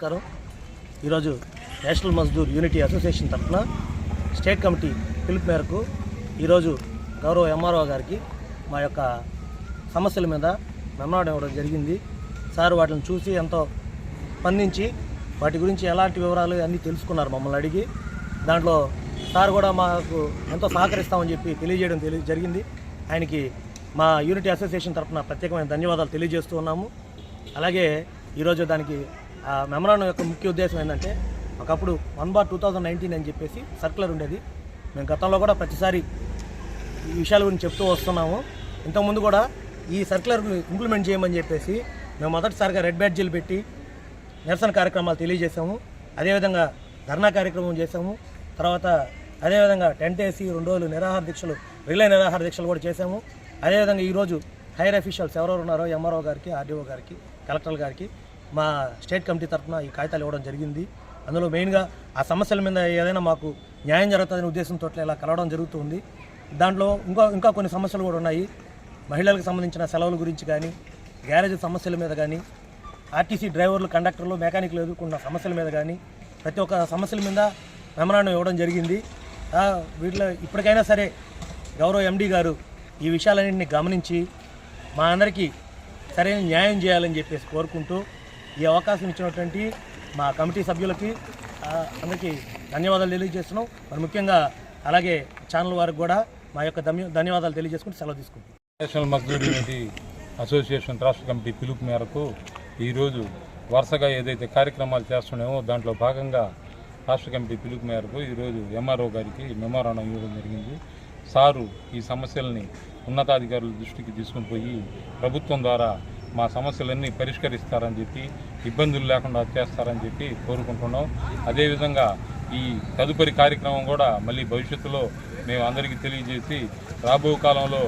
నమస్కారం. ఈరోజు national Mazdoor unity association తరఫున స్టేట్ కమిటీ పిలుపు మేరకు ఈరోజు గౌరవ ఎంఆర్ఓ గారికి మా యొక్క సమస్యల మీద మెమరాడం ఇవ్వడం జరిగింది. సార్ వాటిని చూసి ఎంతో స్పందించి వాటి గురించి ఎలాంటి వివరాలు అన్నీ తెలుసుకున్నారు మమ్మల్ని అడిగి. దాంట్లో సార్ కూడా మాకు ఎంతో సహకరిస్తామని చెప్పి తెలియజేయడం తెలియ జరిగింది. ఆయనకి మా యూనిటీ అసోసియేషన్ తరఫున ప్రత్యేకమైన ధన్యవాదాలు తెలియజేస్తూ ఉన్నాము. అలాగే ఈరోజు దానికి మెమరాండం యొక్క ముఖ్య ఉద్దేశం ఏంటంటే ఒకప్పుడు one bar two thousand nineteen అని చెప్పేసి సర్కులర్ ఉండేది. మేము గతంలో కూడా ప్రతిసారి ఈ విషయాల గురించి చెప్తూ వస్తున్నాము. ఇంతకుముందు కూడా ఈ సర్కులర్ని ఇంప్లిమెంట్ చేయమని చెప్పేసి మేము మొదటిసారిగా రెడ్ బ్యాడ్జీలు పెట్టి నిరసన కార్యక్రమాలు తెలియజేశాము. అదేవిధంగా ధర్నా కార్యక్రమం చేశాము. తర్వాత అదేవిధంగా టెంట్ వేసి రెండు రోజులు నిరాహార దీక్షలు రిలే నిరాహార దీక్షలు కూడా చేశాము. అదేవిధంగా ఈరోజు హైయర్ అఫీషియల్స్ ఎవరెవరు ఉన్నారో ఎంఆర్ఓ గారికి ఆర్డీఓ గారికి కలెక్టర్ గారికి మా స్టేట్ కమిటీ తరఫున ఈ కాగితాలు ఇవ్వడం జరిగింది. అందులో మెయిన్గా ఆ సమస్యల మీద ఏదైనా మాకు న్యాయం జరుగుతుందనే ఉద్దేశంతో ఇలా కలవడం జరుగుతుంది. దాంట్లో ఇంకా ఇంకా కొన్ని సమస్యలు కూడా ఉన్నాయి. మహిళలకు సంబంధించిన సెలవుల గురించి కానీ గ్యారేజ్ సమస్యల మీద కానీ ఆర్టీసీ డ్రైవర్లు కండక్టర్లు మెకానిక్లు ఎదుర్కొన్న సమస్యల మీద కానీ ప్రతి ఒక్క సమస్యల మీద మెమరాండం ఇవ్వడం జరిగింది. వీటిలో ఇప్పటికైనా సరే గౌరవ ఎండీ గారు ఈ విషయాలన్నింటినీ గమనించి మా అందరికీ సరైన న్యాయం చేయాలని చెప్పేసి కోరుకుంటూ ఈ అవకాశం ఇచ్చినటువంటి మా కమిటీ సభ్యులకి అందరికీ ధన్యవాదాలు తెలియజేస్తున్నాం. మరి ముఖ్యంగా అలాగే ఛానల్ వారికి కూడా మా యొక్క ధన్యవాదాలు తెలియజేసుకుంటూ సెలవు తీసుకుంటాం నేషనల్ మజ్దూర్ యూనిటీ అసోసియేషన్ రాష్ట్ర కమిటీ పిలుపు మేరకు ఈరోజు వరుసగా ఏదైతే కార్యక్రమాలు చేస్తున్నామో దాంట్లో భాగంగా రాష్ట్ర కమిటీ పిలుపు మేరకు ఈరోజు ఎంఆర్ఓ గారికి మెమోరాండం ఇవ్వడం జరిగింది. సారు ఈ సమస్యల్ని ఉన్నతాధికారుల దృష్టికి తీసుకుని పోయి ప్రభుత్వం ద్వారా మా సమస్యలన్నీ పరిష్కరిస్తారని చెప్పి ఇబ్బందులు లేకుండా చేస్తారని చెప్పి కోరుకుంటున్నాం. అదేవిధంగా ఈ తదుపరి కార్యక్రమం కూడా మళ్ళీ భవిష్యత్తులో మేము అందరికీ తెలియజేసి రాబో కాలంలో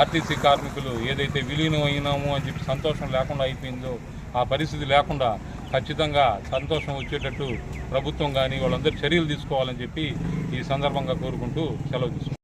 ఆర్టీసీ కార్మికులు ఏదైతే విలీనం అయినాము అని చెప్పి సంతోషం లేకుండా అయిపోయిందో ఆ పరిస్థితి లేకుండా ఖచ్చితంగా సంతోషం వచ్చేటట్టు ప్రభుత్వం కానీ వాళ్ళందరూ చర్యలు తీసుకోవాలని చెప్పి ఈ సందర్భంగా కోరుకుంటూ సెలవు తీసుకుంటాం